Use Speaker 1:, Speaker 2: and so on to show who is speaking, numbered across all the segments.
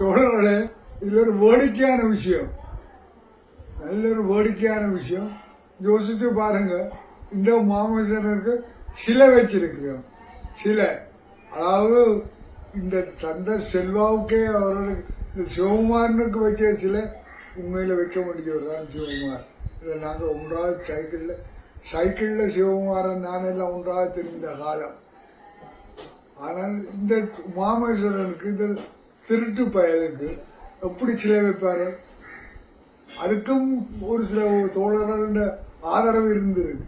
Speaker 1: தோழர்களே இதுல ஒரு வேடிக்கையான விஷயம். நல்ல ஒரு வேடிக்கையான விஷயம். யோசிச்சு பாருங்க. இந்த மாமசனருக்கு சிலை வச்சிருக்கிறோம் சிலை. அதாவது இந்த தந்தை செல்வாவுக்கே அவர்களுக்கு இந்த சிவகுமாரனுக்கு வச்ச சிலை உண்மையில வைக்க வேண்டியவர் சிவகுமார். இல்லை நாங்கள் ஒன்றாவது சைக்கிளில் சைக்கிளில் சிவகுமாரன் நானெல்லாம் ஒன்றாவது தெரிந்த காலம். ஆனால் இந்த மாமேஸ்வரனுக்கு இந்த திருட்டு பயலுக்கு. எப்படி சிலை வைப்பாரு? அதுக்கும் ஒரு சில தோழர்கள ஆதரவு இருந்திருக்கு.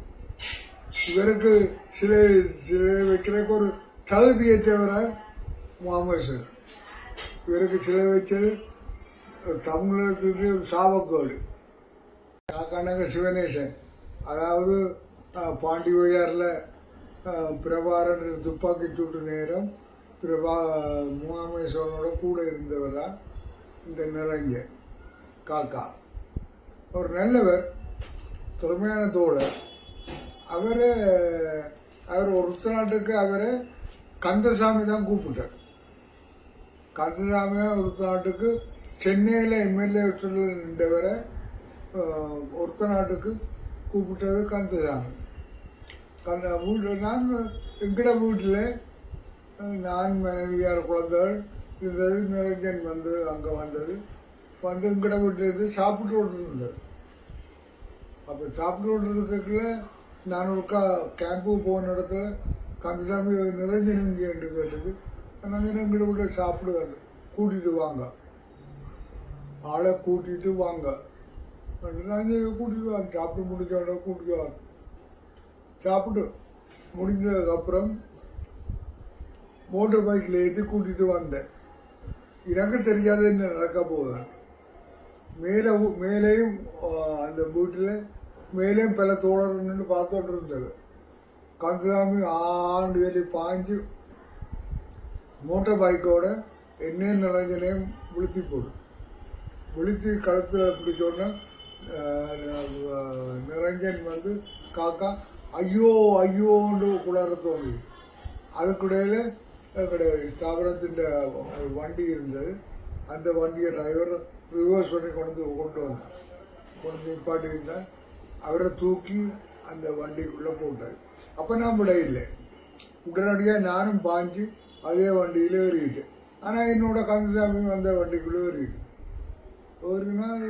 Speaker 1: இவருக்கு சிலை சிலை வைக்கிறதுக்கு ஒரு தகுதியற்றவரால் மாமேஸ்வரர். இவருக்கு சிலை வச்சது தமிழகத்துக்கு சாவக்கோடு. காக்கானங்க சிவனேசன். அதாவது பாண்டிவையாரில் பாண்டி பிரபாரன் துப்பாக்கி சூட்டு நேரம் பிரபா முகாமேஸ்வரனோட கூட இருந்தவரா? இந்த நிறைஞ்ச காக்கா. அவர் நல்லவர் திறமையான தோழர் அவர் ஒருத்த நாட்டுக்கு அவரை கந்தசாமி தான் கூப்பிட்டார். கந்தசாமி ஒருத்த நாட்டுக்கு சென்னையில் எம்எல்ஏ நின்றவரை ஒருத்த நாட்டுக்கு கூப்பிட்டது கந்தசாமி. கந்த வீட்டில் தான் எங்கட வீட்டில் நான் மனைவியார் குழந்தைகள் இருந்தது நிரஞ்சன் வந்து அங்கே வந்தது. வந்து எங்கட வீட்டில் சாப்பிட்டு கொண்டு இருந்தது அப்போ சாப்பிட்டு கொண்டு இருக்கக்குள்ள நான் ஒருக்கா கேம்புக்கு போன இடத்துல கந்தசாமி நிரஞ்சன் இங்கே என்று கேட்டது நிரஞ்சன் எங்கட வீட்டில் சாப்பிடுவாங்க கூட்டிட்டு வாங்க. ஆளை கூட்டிட்டு வாங்க. நான் கூட்டிட்டு வாங்க சாப்பிட்டு முடிஞ்ச உடனே கூட்டிட்டு வாங்க. சாப்பிட்டு முடிஞ்சதுக்கப்புறம் மோட்டர் பைக்கில் ஏற்றி கூட்டிகிட்டு வந்தேன். எனக்கு தெரியாது என்ன நடக்க போகுது. மேலே மேலேயும் அந்த வீட்டில் மேலேயும் பல தோழர் நின்று பார்த்துட்டு இருந்தது. கந்தசாமி ஆண்டு வேலி பாஞ்சு மோட்டார் பைக்கோட என்ன நிறைஞ்சனையும் விழுத்தி போடும் விழுத்தி கழுத்தில் பிடிச்சோன்னா நிரஞ்சன் வந்து காக்கா ஐயோ ஐயோன்னு குளர தோணுது. அதுக்கிடையில எங்களுடைய ஸ்தாபனத்தின் வண்டி இருந்தது. அந்த வண்டியை டிரைவர் ரிவர்ஸ் பண்ணி கொண்டு கொண்டு வந்தார். கொண்டு வந்து நிப்பாட்டி இருந்தார் அவரை தூக்கி அந்த வண்டிக்குள்ளே போட்டார். அப்போ நான் விட இல்லை உடனடியாக நானும் பாஞ்சு அதே வண்டியில் ஏறிக்கிட்டேன் ஆனால் என்னோட கந்தசாமி அந்த வண்டிக்குள்ளே ஏறிக்கிட்டேன் ஒரு நாள்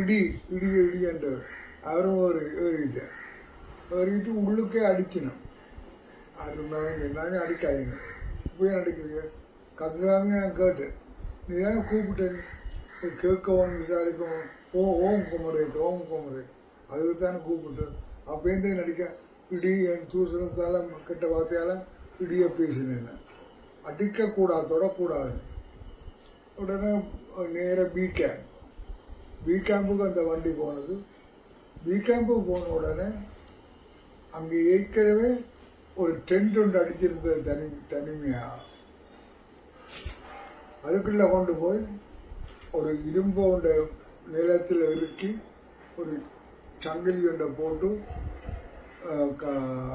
Speaker 1: இடி இடி இடி என்றவர் அவரும் ஒரு ஏறிக்கிட்டேன் ஏறிக்கிட்டு உள்ளுக்கே அடிக்கணும் அது மாதிரி நாங்கள் அடிக்காதீங்க. போய் அடிக்கிறீங்க? கத்துதாமே நான் கேட்டேன் நீ தான் கூப்பிட்டேன் கேட்கவும் விசாரிக்கவும். ஓ ஓம் குமரேட் ஓம் குமரேட் அதுக்கு தானே கூப்பிட்டு தான் நடிக்க? இடி என் தூசணத்தால் கெட்ட வார்த்தையால் இடியை பேசினேன் அடிக்கக்கூடாது தொடக்கூடாது. உடனே நேராக பி கேம்ப் பி கேம்புக்கு அந்த வண்டி போனது. பி கேம்புக்கு போன உடனே அங்கே ஏற்கனவே ஒரு டென்ட் ஒன்று அடிச்சிருந்தது தனி தனிமையா? அதுக்குள்ளே கொண்டு போய் ஒரு இரும்பு ஒன்றை நிலத்தில் இறுக்கி ஒரு சங்கிலி ஒன்றை போட்டு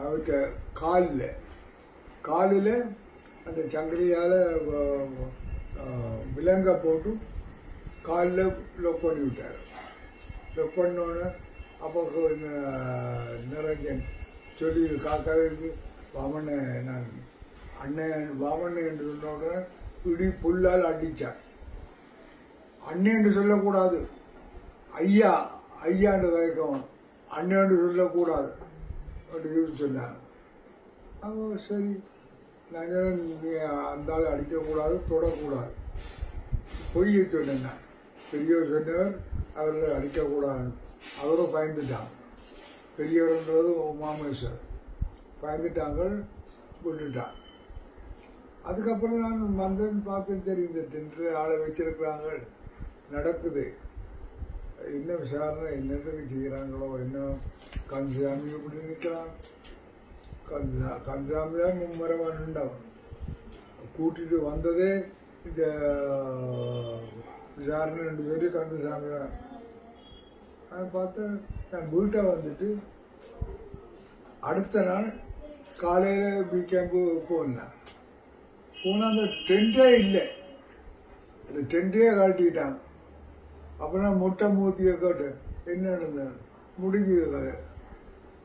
Speaker 1: அவற்ற காலில் காலில் அந்த சங்கிலியால் விலங்க போட்டு காலில் லொக் பண்ணி விட்டார். லொக் பண்ணோன்னே அப்போ ந- நிரஞ்சன் சொல்லி காக்காவிற்கு வாமனை நான் அண்ணன் வாமன் என்று சொன்ன உடனே இடி புல்லால் அடித்தார் அண்ணன் என்று சொல்லக்கூடாது. ஐயா ஐயாண்டு தயக்கம். அண்ணன் என்று சொல்லக்கூடாது அப்படின்னு சொன்னார். அவ சரி நாங்கள் அந்த ஆள் அடிக்கக்கூடாது தொடக்கூடாது. பொய்யை சொன்னேன். நான் பெரியவர் சொன்னவர் அவர்கள் அடிக்கக்கூடாது. அவரும் பயந்துட்டான் பெரியவர்ன்றது மாமேஸ்வரர். பயந்துட்டாங்க விட்டுட்டான் அதுக்கப்புறம் நான் வந்தேன்னு பார்த்தேன் சரி இந்த டென்ட்டில் ஆளை வச்சிருக்கிறாங்க நடக்குது. என்ன விசாரணை என்னத்துக்கு செய்கிறாங்களோ என்ன கந்தசாமி இப்படி நிற்கிறான் கந்தசா கந்தசாமி தான் மும்மரமாக நின்றவன் கூட்டிட்டு வந்ததே இந்த விசாரணை ரெண்டு பேரும் கந்தசாமி தான் அதை பார்த்தேன் நான் வீட்டை வந்துட்டு அடுத்த நாள் காலையில் பி கேம்பு போனேன் போனால் அந்த டென்ட்டே இல்லை. அந்த டென்ட்டையே கழட்டிட்டாங்க அப்புறம் முட்டை மூத்தியை காட்டு என்ன நடந்தது? முடிஞ்சது கதை.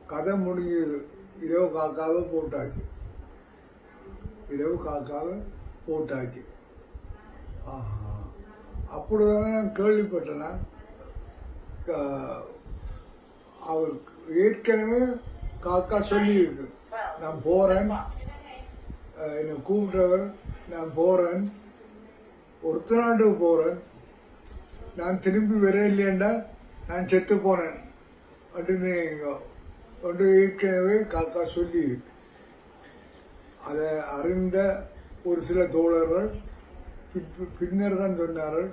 Speaker 1: கதை முடிஞ்சது இரவு காக்காவை போட்டாச்சு. இரவு காக்காவை போட்டாச்சு. ஆஹா. அப்படிதானே நான் கேள்விப்பட்டேன்னா அவர் ஏற்கனவே காக்கா சொல்லியிருக்கு. நான் போறேன். என்னை கூப்பிட்டவர் நான் போறேன். ஒருத்தராண்டு போகிறேன் போறேன். நான் திரும்பி வர இல்லையண்டா நான் செத்து போனேன். அப்படின்னு ஒன்று ஏற்கனவே காக்கா சொல்லி அதை அறிந்த ஒரு சில தோழர்கள் பின்னர் தான் சொன்னார்கள்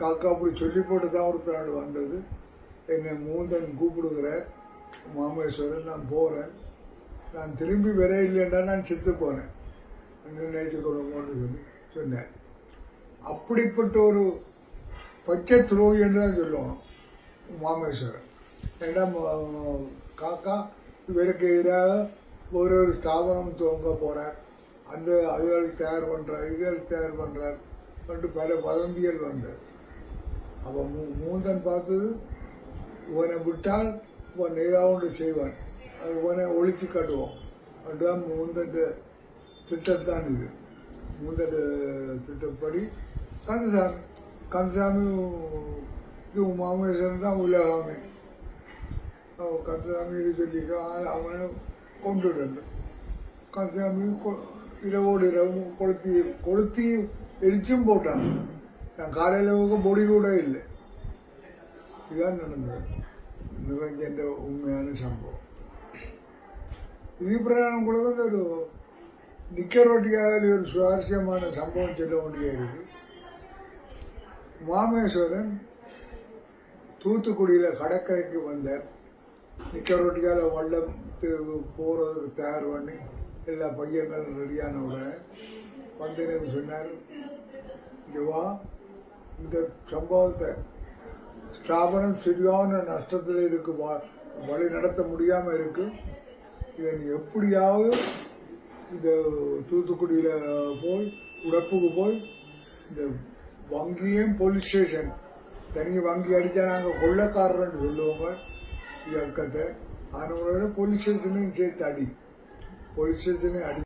Speaker 1: காக்கா அப்படி சொல்லி போட்டு தான் ஒருத்தர் நாடு வந்தது. என்னை மூந்தன் கூப்பிடுகிறார். மாமேஸ்வரன் நான் போகிறேன் நான் திரும்பி வர இல்லைன்னா நான் செத்து போனேன். நினைச்சு சொல்லி சொன்னேன். அப்படிப்பட்ட ஒரு பச்சை துரோகி என்று தான் சொல்லுவோம் மாமேஸ்வரன் ஏன்னா காக்கா இவருக்கு எதிராக ஒரு ஒரு ஸ்தாபனம் துவங்க போகிறார் அந்த அதுகள் தயார் பண்ணுறார் இதுகள் தயார் பண்ணுறார் என்று பல வதந்திகள் வந்தது. அப்போ மூ மூந்தன் பார்த்தது இவனை விட்டால் இவன் ஏதாவது ஒன்று செய்வான். இவனை ஒழிச்சு காட்டுவோம் அதுதான் மூந்தன் திட்டத்தான் இது மூந்தன் திட்டப்படி கந்தசாமி கந்தசாமி இது மாமேஸ்வரன் தான் உலகாமே கந்தசாமி சொல்லிக்க அவனை கொண்டுடல கந்தசாமி கொ- இரவோடு இரவு கொளுத்தி கொளுத்தி எரிச்சும் போட்டாங்க நான் காலையில் பொடி கூட இல்லை இதுதான் நடந்தது நிரஞ்சன்ற உண்மையான சம்பவம் இது பிரகாரம் கூட வந்து ஒரு நிக்கரோட்டியாக ஒரு சுவாரஸ்யமான சம்பவம் சொல்ல வேண்டிய இருக்கு மாமேஸ்வரன் தூத்துக்குடியில் கடற்கரைக்கு வந்தார் நிக்கரோட்டியால் வல்லம் போகிறதுக்கு தயார் பண்ணி எல்லா பையங்களும் ரெடியான உடனே வந்து சொன்னார் இங்க இந்த சம்பவத்தை ஸ்தாபனம் சரியான நஷ்டத்தில் இதுக்கு வழி நடத்த முடியாமல் இருக்குது இதை எப்படியாவது இந்த தூத்துக்குடியில் போய் உடப்புக்கு போய் இந்த வங்கியும் போலீஸ் ஸ்டேஷன் தனி வங்கி அடித்தா நாங்கள் கொள்ளக்காரர்னு சொல்லுவாங்க. இயக்கத்தை அதனோட போலீஸ் ஸ்டேஷனையும் சேர்த்து அடி. போலீஸ் ஸ்டேஷனையும் அடி.